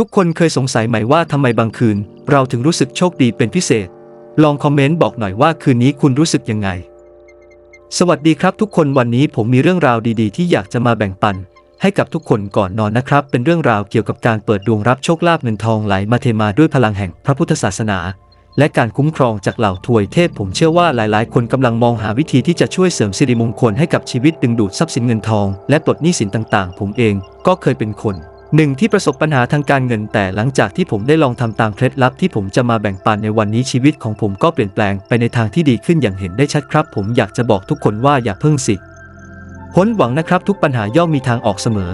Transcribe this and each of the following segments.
ทุกคนเคยสงสัยไหมว่าทำไมบางคืน เราถึงรู้สึกโชคดีเป็นพิเศษ ลองคอมเมนต์บอกหน่อยว่าคืนนี้คุณรู้สึกยังไง สวัสดีครับทุกคนวันนี้ผมมีเรื่องราวดีๆ ที่อยากจะมาแบ่งปัน ให้กับทุกคนก่อนนอนนะครับ เป็นเรื่องราวเกี่ยวกับการเปิดดวงรับโชคลาภเงินทองไหลมาเทมาด้วยพลังแห่งพระพุทธศาสนา และการคุ้มครองจากเหล่าทวยเทพ ผมเชื่อว่าหลาย ๆ คนกำลังมองหาวิธีที่จะช่วยเสริมสิริมงคลให้กับชีวิตดึงดูดทรัพย์สินเงินทอง และปลดหนี้สินต่าง ๆ ผมเองก็เคยเป็นคน หนึ่งที่ประสบปัญหาทางการเงินแต่หลังจากที่ผมได้ลองทำตามเคล็ดลับที่ผมจะมาแบ่งปันในวันนี้ชีวิตของผมก็เปลี่ยนแปลงไปในทางที่ดีขึ้นอย่างเห็นได้ชัดครับ ผมอยากจะบอกทุกคนว่าอย่าเพิ่งสิพ้นหวังนะครับทุกปัญหาย่อมมีทางออกเสมอ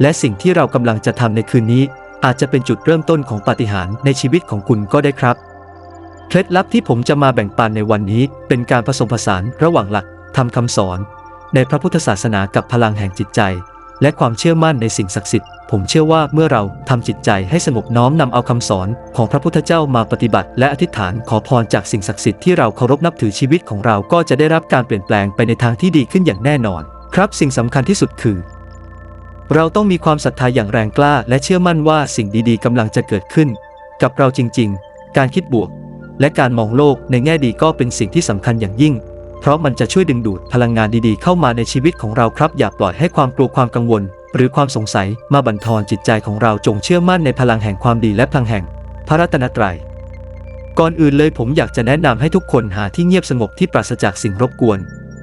และสิ่งที่เรากำลังจะทำในคืนนี้ อาจจะเป็นจุดเริ่มต้นของปาฏิหาริย์ในชีวิตของคุณก็ได้ครับ เคล็ดลับที่ผมจะมาแบ่งปันในวันนี้ เป็นการผสมผสานระหว่างหลักทำคำสอน ในพระพุทธศาสนากับพลังแห่งจิตใจ และความเชื่อมั่นในสิ่งศักดิ์สิทธิ์ ผมเชื่อว่าเมื่อเราทำจิตใจให้สงบน้อมนำเอาคำสอนของพระพุทธเจ้ามาปฏิบัติ และอธิษฐานขอพรจากสิ่งศักดิ์สิทธิ์ที่เราเคารพนับถือชีวิตของเราก็จะได้รับการเปลี่ยนแปลงไปในทางที่ดีขึ้นอย่างแน่นอน ครับสิ่งสำคัญที่สุดคือ เราต้องมีความศรัทธาอย่างแรงกล้า และเชื่อมั่นว่าสิ่งดีๆกำลังจะเกิดขึ้น กับเราจริง ๆ การคิดบวก และการมองโลกในแง่ดีก็เป็นสิ่งที่สำคัญอย่างยิ่ง เพราะมันจะช่วยดึงดูดพลังงานดีๆ เข้ามาในชีวิตของเราครับ อย่าปล่อยให้ความกลัวความกังวล หรือความสงสัยมาบั่นทอนจิตใจของเราจงเชื่อมั่นในพลังแห่งความดีและพลังแห่ง พระรัตนตรัยก่อนอื่นเลยผมอยากจะแนะนำให้ทุกคนหาที่เงียบสงบที่ปราศจากสิ่งรบกวน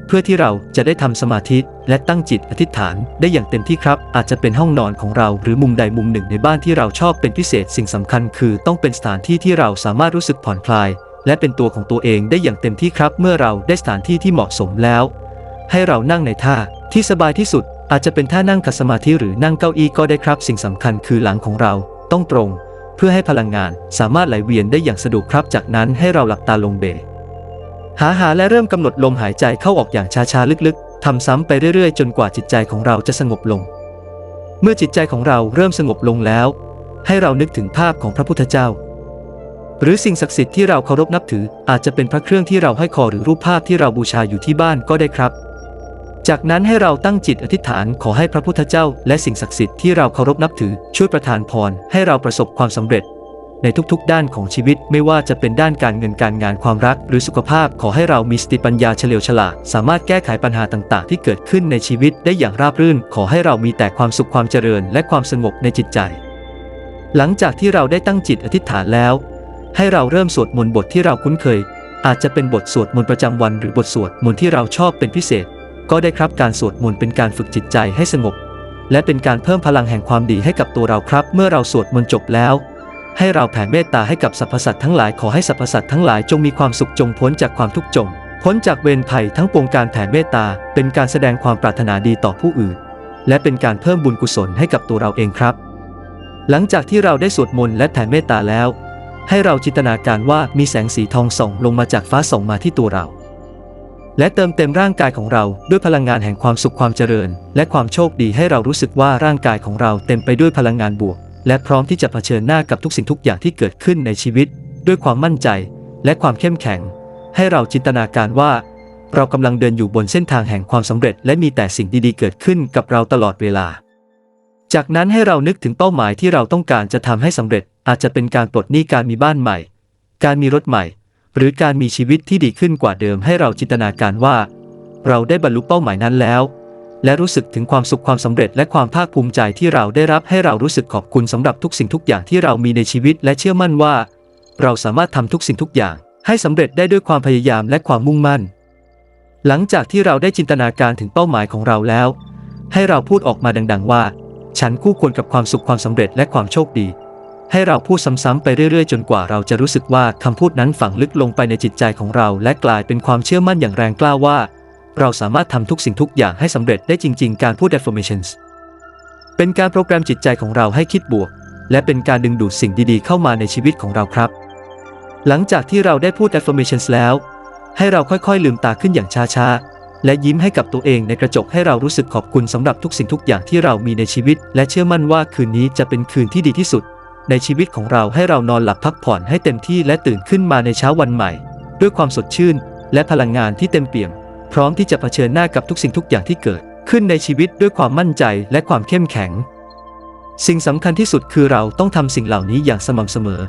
เพื่อที่เราจะได้ทำสมาธิและตั้งจิตอธิษฐานได้อย่างเต็มที่ครับ อาจจะเป็นห้องนอนของเราหรือมุมใดมุมหนึ่งในบ้านที่เราชอบเป็นพิเศษสิ่งสำคัญ คือต้องเป็นสถานที่ที่เราสามารถรู้สึกผ่อนคลาย และเป็นตัวของตัวเองได้อย่างเต็มที่ครับ เมื่อเราได้สถานที่ที่เหมาะสมแล้ว ให้เรานั่งในท่าที่สบายที่สุด อาจจะเป็นท่านั่งขัดสมาธิหรือนั่งเก้าอี้ก็ได้ครับ สิ่งสำคัญคือหลังของเราต้องตรง เพื่อให้พลังงานสามารถไหลเวียนได้อย่างสะดวกครับ จากนั้นให้เราหลับตาลงเบหาหาและเริ่มกำหนดลมหายใจเข้าออกอย่างช้าๆลึกๆทำซ้ำไปเรื่อยๆ จนกว่าจิตใจของเราจะสงบลง เมื่อจิตใจของเราเริ่มสงบลงแล้ว ให้เรานึกถึงภาพของพระพุทธเจ้า หรือสิ่งศักดิ์สิทธิ์ที่เราเคารพนับถือ อาจจะเป็นพระเครื่องที่เราให้คอหรือรูปภาพที่เราบูชาอยู่ที่บ้านก็ได้ครับ จากนั้นให้เราตั้งจิตอธิษฐานขอให้พระพุทธเจ้า และสิ่งศักดิ์สิทธิ์ที่เราเคารพนับถือ ช่วยประทานพรให้เราประสบความสำเร็จ ในทุกๆ ด้านของชีวิตไม่ว่าจะเป็นด้านการเงินการงานความรัก หรือสุขภาพขอให้เรามีสติปัญญาเฉลียวฉลาดสามารถแก้ไขปัญหาต่างๆ ที่เกิดขึ้นในชีวิตได้อย่างราบรื่น ขอให้เรามีแต่ความสุขความเจริญ และความสงบในจิตใจ หลังจากที่เราได้ตั้งจิตอธิษฐานแล้ว ให้เราเริ่มสวดมนต์บทที่เราคุ้นเคย อาจจะเป็นบทสวดมนต์ประจำวันหรือบทสวดมนต์ที่เราชอบเป็นพิเศษ ก็ได้ครับการสวดมนต์เป็นการฝึกจิตใจให้สงบ และเป็นการเพิ่มพลังแห่งความดีให้กับตัวเราครับ เมื่อเราสวดมนต์จบแล้ว ให้เราแผ่เมตตาให้กับสรรพสัตว์ทั้งหลายขอให้สรรพสัตว์ทั้งหลายจงมีความสุขจงพ้นจากความทุกข์จงพ้นจากเวรภัยทั้งปวงการแผ่เมตตา เป็นการแสดงความปรารถนาดีต่อผู้อื่น และเป็นการเพิ่มบุญกุศลให้กับตัวเราเองครับ หลังจากที่เราได้สวดมนต์และแผ่เมตตาแล้ว ให้เราจินตนาการว่ามีแสงสีทองส่องลงมาจากฟ้าส่องมาที่ตัวเรา และเติมเต็มร่างกายของเราด้วยพลังงานแห่งความสุขความเจริญ และความโชคดีให้เรารู้สึกว่าร่างกายของเราเต็มไปด้วยพลังงานบวก และพร้อมที่จะเผชิญหน้ากับทุกสิ่งทุกอย่างที่เกิดขึ้นในชีวิต ด้วยความมั่นใจ และความเข้มแข็ง ให้เราจินตนาการว่า เรากำลังเดินอยู่บนเส้นทางแห่งความสำเร็จ และมีแต่สิ่งดีๆ เกิดขึ้นกับเราตลอดเวลา จากนั้นให้เรานึกถึงเป้าหมายที่เราต้องการจะทำให้สำเร็จ อาจจะเป็นการปลดหนี้การมีบ้านใหม่ การมีรถใหม่ หรือการมีชีวิตที่ดีขึ้นกว่าเดิมให้เราจินตนาการว่า เราได้บรรลุเป้าหมายนั้นแล้ว และรู้สึกถึงความสุขความสำเร็จและความภาคภูมิใจที่เราได้รับให้เรารู้สึกขอบคุณสำหรับทุกสิ่งทุกอย่างที่เรามีในชีวิตและเชื่อมั่นว่า เราสามารถทำทุกสิ่งทุกอย่างให้สำเร็จได้ด้วยความพยายามและความมุ่งมั่น หลังจากที่เราได้จินตนาการถึงเป้าหมายของเราแล้ว ให้เราพูดออกมาดัง ๆ ว่า ฉันคู่ควรกับความสุขความสำเร็จและความโชคดี ให้เราพูดซ้ำๆไปเรื่อยๆ จนกว่าเราจะรู้สึกว่าคำพูดนั้นฝังลึกลงไปในจิตใจของเรา และกลายเป็นความเชื่อมั่นอย่างแรงกล้าว่า เราสามารถทำทุกสิ่งทุกอย่างให้สำเร็จได้จริง ๆ การพูด affirmations เป็นการโปรแกรมจิตใจของเราให้คิดบวก และเป็นการดึงดูดสิ่งดีๆ เข้ามาในชีวิตของเราครับ หลังจากที่เราได้พูด affirmations แล้ว ให้เราค่อยๆ ลืมตาขึ้นอย่างช้าๆ และยิ้มให้กับตัวเองในกระจกให้เรารู้สึกขอบคุณสำหรับทุกสิ่งทุกอย่างที่เรามีในชีวิต และเชื่อมั่นว่าคืนนี้จะเป็นคืนที่ดีที่สุด ในชีวิตของเราให้เรานอนหลับพักผ่อนให้เต็มที่และตื่นขึ้นมาในเช้าวันใหม่ ด้วยความสดชื่น และพลังงานที่เต็มเปี่ยม พร้อมที่จะเผชิญหน้ากับทุกสิ่งทุกอย่างที่เกิด ขึ้นในชีวิตด้วยความมั่นใจและความเข้มแข็ง สิ่งสำคัญที่สุดคือเราต้องทำสิ่งเหล่านี้อย่างสม่ำเสมอ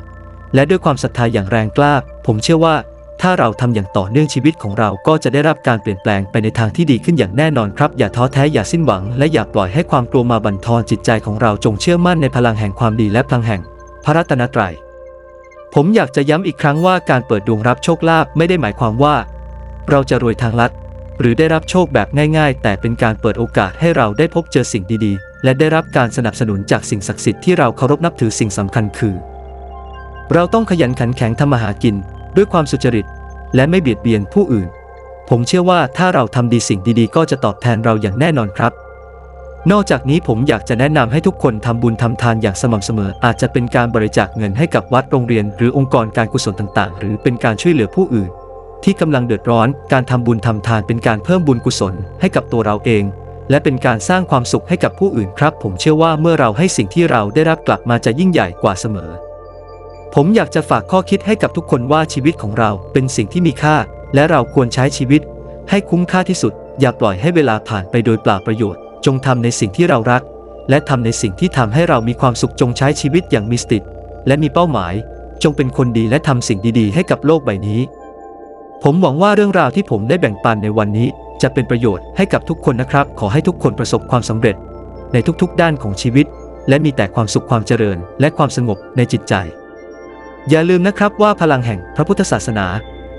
และด้วยความศรัทธาอย่างแรงกล้า ผมเชื่อว่า ถ้าเราทำอย่างต่อเนื่องชีวิตของเราก็จะได้รับการเปลี่ยนแปลงไปในทางที่ดีขึ้นอย่างแน่นอนครับ อย่าท้อแท้อย่าสิ้นหวัง และอย่าปล่อยให้ความกลัวมาบั่นทอนจิตใจของเราจงเชื่อมั่นในพลังแห่งความดีและพลังแห่ง พระรัตนตรัย ผมอยากจะย้ำอีกครั้งว่าการเปิดดวงรับโชคลาภไม่ได้หมายความว่า เราจะรวยทางลัด หรือได้รับโชคแบบง่าย ๆ แต่เป็นการเปิดโอกาสให้เราได้พบเจอสิ่งดีๆ และได้รับการสนับสนุนจากสิ่งศักดิ์สิทธิ์ที่เราเคารพนับถือสิ่งสำคัญคือ เราต้องขยันขันแข็งทำมาหากิน ด้วยความสุจริต และไม่เบียดเบียนผู้อื่น ผมเชื่อว่าถ้าเราทำดีสิ่งดีๆ ก็จะตอบแทนเราอย่างแน่นอนครับ นอกจากนี้ผมอยากจะแนะนำให้ทุกคนทำบุญทำทานอย่างสม่ำเสมอ อาจจะเป็นการบริจาคเงินให้กับวัดโรงเรียน หรือองค์กรการกุศลต่างๆ หรือเป็นการช่วยเหลือผู้อื่น ที่กำลังเดือดร้อน การทำบุญทำทานเป็นการเพิ่มบุญกุศลให้กับตัวเราเองและเป็นการสร้างความสุขให้กับผู้อื่นครับ ผมเชื่อว่าเมื่อเราให้สิ่งที่เราได้รับกลับมาจะยิ่งใหญ่กว่าเสมอ ผมอยากจะฝากข้อคิดให้กับทุกคนว่าชีวิตของเราเป็นสิ่งที่มีค่า และเราควรใช้ชีวิต ให้คุ้มค่าที่สุด อย่าปล่อยให้เวลาผ่านไปโดยเปล่าประโยชน์ จงทำในสิ่งที่เรารัก และทำในสิ่งที่ทำให้เรามีความสุขจงใช้ชีวิตอย่างมีสติและมีเป้าหมาย จงเป็นคนดีและทำสิ่งดีๆ ให้กับโลกใบนี้ ผมหวังว่าเรื่องราวที่ผมได้แบ่งปันในวันนี้ จะเป็นประโยชน์ให้กับทุกคนนะครับ ขอให้ทุกคนประสบความสำเร็จ ในทุกๆ ด้านของชีวิต และมีแต่ความสุขความเจริญ และความสงบในจิตใจ อย่าลืมนะครับว่าพลังแห่งพระพุทธศาสนา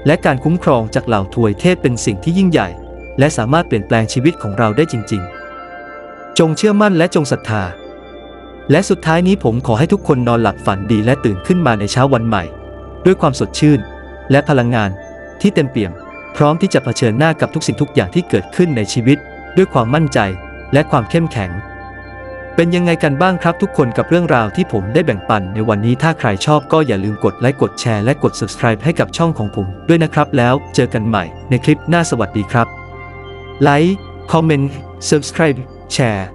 และการคุ้มครองจากเหล่าทวยเทพเป็นสิ่งที่ยิ่งใหญ่ และสามารถเปลี่ยนแปลงชีวิตของเราได้จริง ๆ จงเชื่อมั่นและจงศรัทธา และสุดท้ายนี้ผมขอให้ทุกคนนอนหลับฝันดีและตื่นขึ้นมาในเช้าวันใหม่ ด้วยความสดชื่น และพลังงานที่เต็มเปี่ยม พร้อมที่จะเผชิญหน้ากับทุกสิ่งทุกอย่างที่เกิดขึ้นในชีวิต ด้วยความมั่นใจและความเข้มแข็ง เป็นยังไงกันบ้างครับทุกคนกับเรื่องราวที่ผมได้แบ่งปันในวันนี้ถ้าใครชอบก็อย่าลืมกดไลค์กดแชร์และกด subscribe ให้กับช่องของผมด้วยนะครับ แล้วเจอกันใหม่ในคลิปหน้าสวัสดีครับไลค์คอมเมนต์ subscribe แชร์